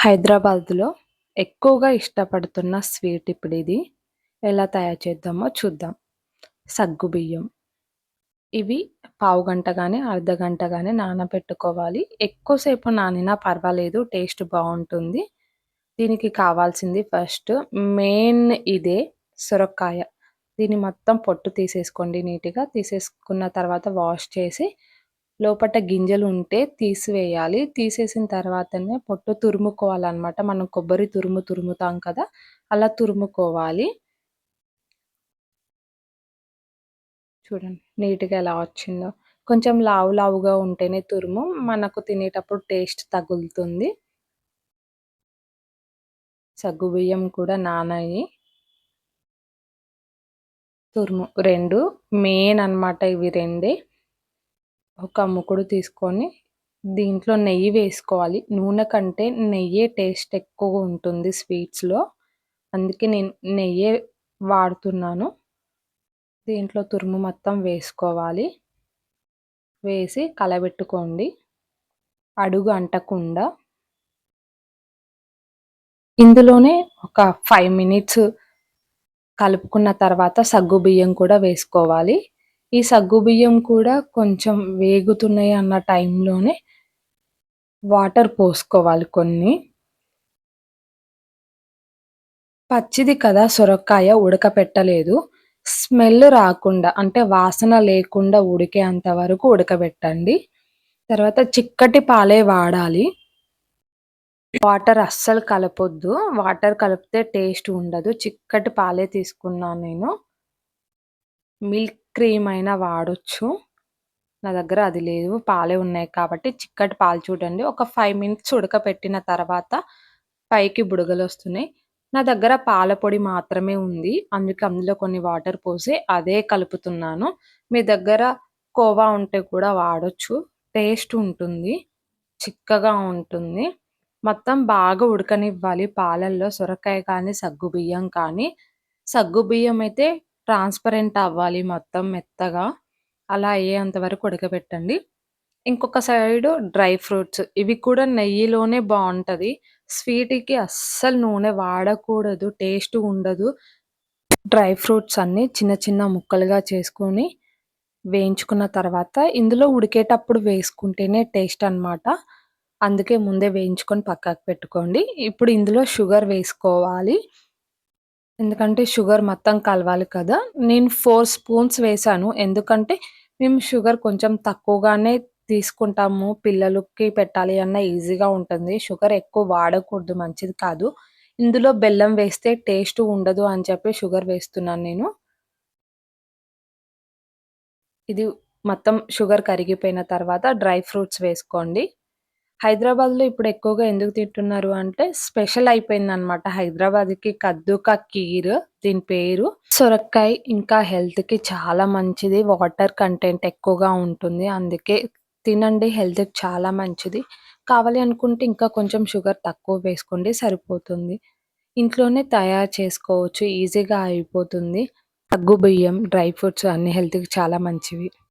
హైదరాబాద్‌లో ఎక్కువగా ఇష్టపడుతున్న స్వీట్ ఇప్పుడు ఇది ఎలా తయారు చేద్దామో చూద్దాం. సగ్గుబియ్యం. ఇవి పావు గంట గానీ, అర్ధగంట కానీ నానబెట్టుకోవాలి. ఎక్కువసేపు నానినా పర్వాలేదు టేస్ట్ బాగుంటుంది దీనికి కావాల్సింది ఫస్ట్ మెయిన్ ఇదే సొరకాయ. దీన్ని మొత్తం పొట్టు తీసేసుకోండి నీట్‌గా. తీసేసుకున్న తర్వాత వాష్ చేసి లోపట గింజలు ఉంటే తీసివేయాలి. తీసేసిన తర్వాతనే పొట్టు తురుముకోవాలన్నమాట మనం కొబ్బరి తురుము తురుముతాం కదా! అలా తురుముకోవాలి. చూడండి నీట్‌గా ఎలా వచ్చిందో. కొంచెం లావు లావుగా ఉంటేనే తురుము మనకు తినేటప్పుడు టేస్ట్ తగులుతుంది. సగ్గుబియ్యం కూడా నానాయి. తురుము రెండు మెయిన్ అనమాట ఇవి రెండే. ఒక ముకుడు తీసుకొని దీంట్లో నెయ్యి వేసుకోవాలి. నూనె కంటే నెయ్యే టేస్ట్ ఎక్కువ ఉంటుంది స్వీట్స్‌లో. అందుకే నేను నెయ్యే వాడుతున్నాను. దీంట్లో తురుము మొత్తం వేసుకోవాలి. వేసి కలబెట్టుకోండి. అడుగు అంటకుండా. ఇందులోనే ఒక ఫైవ్ మినిట్స్ కలుపుకున్న తర్వాత సగ్గు బియ్యం కూడా వేసుకోవాలి. ఈ సగ్గుబియ్యం కూడా కొంచెం వేగుతున్నాయి అన్న టైంలోనే వాటర్ పోసుకోవాలి కొన్ని. పచ్చిది కదా సొరకాయ ఉడకపెట్టలేదు. స్మెల్ రాకుండా అంటే వాసన లేకుండా ఉడికే వరకు ఉడకబెట్టండి. తర్వాత చిక్కటి పాలే వాడాలి. వాటర్ అస్సలు కలపొద్దు. వాటర్ కలిపితే టేస్ట్ ఉండదు. చిక్కటి పాలే తీసుకున్నాను నేను. మిల్క్ క్రీమ్ అయినా వాడొచ్చు. నా దగ్గర అది లేదు. పాలే ఉన్నాయి కాబట్టి చిక్కటి పాలు చూడండి. ఒక ఫైవ్ మినిట్స్ ఉడకపెట్టిన తర్వాత పైకి బుడగలు వస్తున్నాయి నా దగ్గర పాల పొడి మాత్రమే ఉంది. అందుకే అందులో కొన్ని వాటర్ పోసి అదే కలుపుతున్నాను. మీ దగ్గర కోవా ఉంటే కూడా వాడొచ్చు. టేస్ట్ ఉంటుంది. చిక్కగా ఉంటుంది. మొత్తం బాగా ఉడకనివ్వాలి పాలల్లో సొరకాయ కానీ, సగ్గుబియ్యం కానీ. సగ్గుబియ్యం అయితే ట్రాన్స్‌పరెంట్ అవ్వాలి మొత్తం మెత్తగా. అలా అయ్యేంత వరకు ఉడకబెట్టండి. ఇంకొక సైడు డ్రై ఫ్రూట్స్. ఇవి కూడా నెయ్యిలోనే బాగుంటుంది స్వీట్‌కి అస్సలు నూనె వాడకూడదు. టేస్ట్ ఉండదు. డ్రై ఫ్రూట్స్ అన్నీ చిన్న చిన్న ముక్కలుగా చేసుకొని వేయించుకున్న తర్వాత ఇందులో ఉడికేటప్పుడు వేసుకుంటేనే టేస్ట్ అనమాట. అందుకే ముందే వేయించుకొని పక్కకు పెట్టుకోండి. ఇప్పుడు ఇందులో షుగర్ వేసుకోవాలి. ఎందుకంటే షుగర్ మొత్తం కలవాలి కదా! నేను ఫోర్ స్పూన్స్ వేశాను. ఎందుకంటే మేము షుగర్ కొంచెం తక్కువగానే తీసుకుంటాము. పిల్లలకి పెట్టాలి అన్న ఈజీగా ఉంటుంది. షుగర్ ఎక్కువ వాడకూడదు మంచిది కాదు. ఇందులో బెల్లం వేస్తే టేస్ట్ ఉండదు అని చెప్పి షుగర్ వేస్తున్నాను నేను. ఇది మొత్తం షుగర్ కరిగిపోయిన తర్వాత డ్రై ఫ్రూట్స్ వేసుకోండి. హైదరాబాద్‌లో ఇప్పుడు ఎక్కువగా ఎందుకు తింటున్నారు అంటే స్పెషల్ అయిపోయిందనమాట. హైదరాబాద్‌కి కద్దు కా కీర్ దీని పేరు. సొరకాయ ఇంకా హెల్త్‌కి చాలా మంచిది. వాటర్ కంటెంట్ ఎక్కువగా ఉంటుంది. అందుకే తినండి హెల్త్‌కి చాలా మంచిది. కావాలి అనుకుంటే ఇంకా కొంచెం షుగర్ తక్కువ వేసుకోండి సరిపోతుంది. ఇంట్లోనే తయారు చేసుకోవచ్చు. ఈజీగా అయిపోతుంది. సగ్గుబియ్యం, డ్రై ఫ్రూట్స్ అన్నీ హెల్త్‌కి చాలా మంచివి.